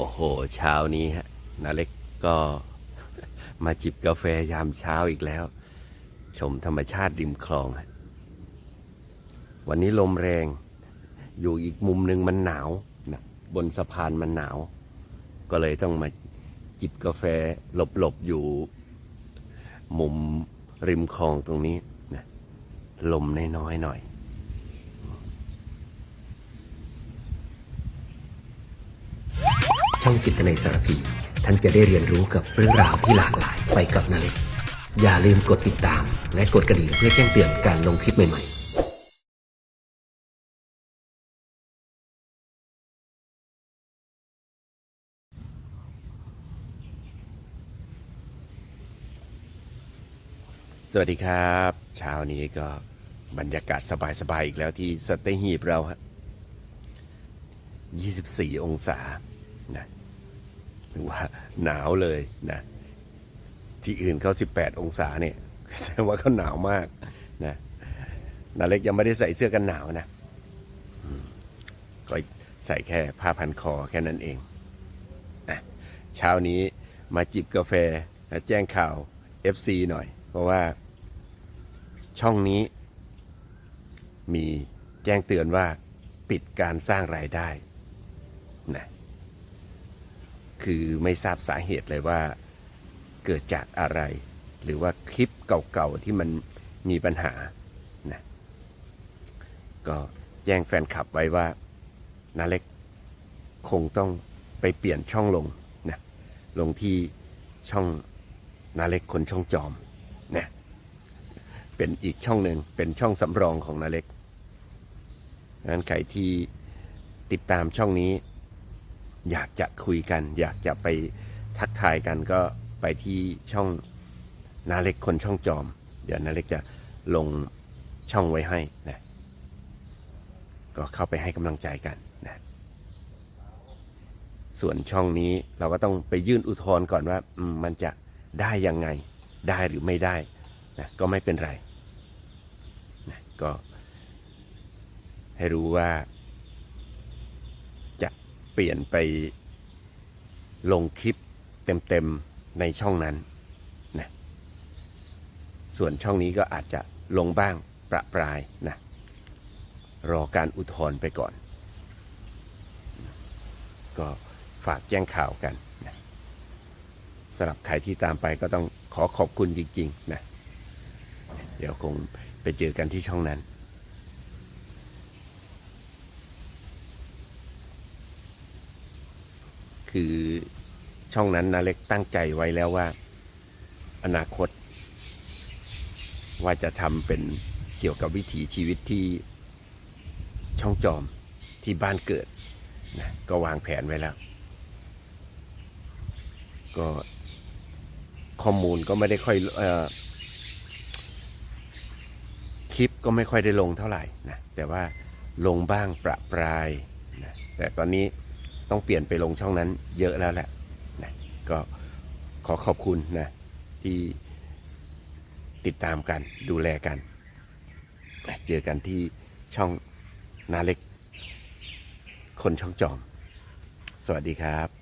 โอ้โห เช้านี้ฮะนาเล็กก็มาจิบกาแฟยามเช้าอีกแล้ว ชมธรรมชาติริมคลอง วันนี้ลมแรง อยู่อีกมุมหนึ่งมันหนาวนะบนสะพานมันหนาว ก็เลยต้องมาจิบกาแฟหลบๆอยู่ มุมริมคลองตรงนี้นะลมน้อยๆหน่อยิตในสารพี ท่านจะได้เรียนรู้กับเรื่องราวที่หลากหลายไปกับนาเล็กอย่าลืมกดติดตาม และกดกระดิ่งเพื่อแจ้งเตือนการลงคลิปใหม่ๆสวัสดีครับเช้านี้ก็บรรยากาศสบาย ๆ อีกแล้วที่สเตหีบเราฮะ 24 องศานะ ถือว่าหนาวเลยนะ ที่อื่นเขา 18 องศาเนี่ยแสดงว่าเขาหนาวมากนะนาเล็กยังไม่ได้ใส่เสื้อกันหนาวนะก็ใส่แค่ผ้าพันคอแค่นั้นเองนะเช้านี้มาจิบกาแฟและแจ้งข่าว FC หน่อย เพราะว่าช่องนี้ มีแจ้งเตือนว่าปิดการสร้างรายได้นะ คือไม่ทราบสาเหตุเลยว่าเกิดจากอะไร หรือว่าคลิปเก่าๆที่มันมีปัญหานะก็แจ้งแฟนคลับไว้ว่านาเล็กคงต้องไปเปลี่ยนช่องลงนะลงที่ช่องนาเล็กคนช่องจอมนะเป็นอีกช่องหนึ่งเป็นช่องสำรองของนาเล็กงั้นใครที่ติดตามช่องนี้ อยากจะคุยกัน อยากจะไปทักทายกันก็ไปที่ช่องนาเล็กคนช่องจอม เดี๋ยวนาเล็กจะลงช่องไว้ให้นะก็เข้าไปให้กำลังใจกันนะส่วนช่องนี้เราก็ต้องไปยื่นอุทธรณ์ก่อนว่ามันจะได้ยังไงได้หรือไม่ได้นะก็ไม่เป็นไรนะก็ให้รู้ว่า ปลี่ยนไปลงคลิปเต็มๆในช่องนั้นนะส่วนช่องนี้ก็อาจจะลงบ้างประปรายนะรอการอุทธรณ์ไปก่อน ก็ฝากแจ้งข่าวกันนะสำหรับใครที่ตามไปก็ต้องขอขอบคุณจริงๆนะเดี๋ยวคงไปเจอกันที่ช่องนั้น คือช่องนั้นนาเล็กตั้งใจไว้แล้วว่า อนาคต ว่าจะทำเป็นเกี่ยวกับวิถีชีวิตที่ช่องจอมที่บ้านเกิดนะก็วางแผนไว้แล้ว ก็ข้อมูลก็ไม่ได้ค่อยออคลิปก็ไม่ค่อยได้ลงเท่าไหร่นะแต่ว่าลงบ้างประปรายนะแต่ตอนนี้ ต้องเปลี่ยนไปลงช่องนั้นเยอะแล้วแหละนะก็ขอขอบคุณนะที่ติดตามกันดูแลกันนะเจอกันที่ช่องนาเล็ก คนช่องจอม สวัสดีครับ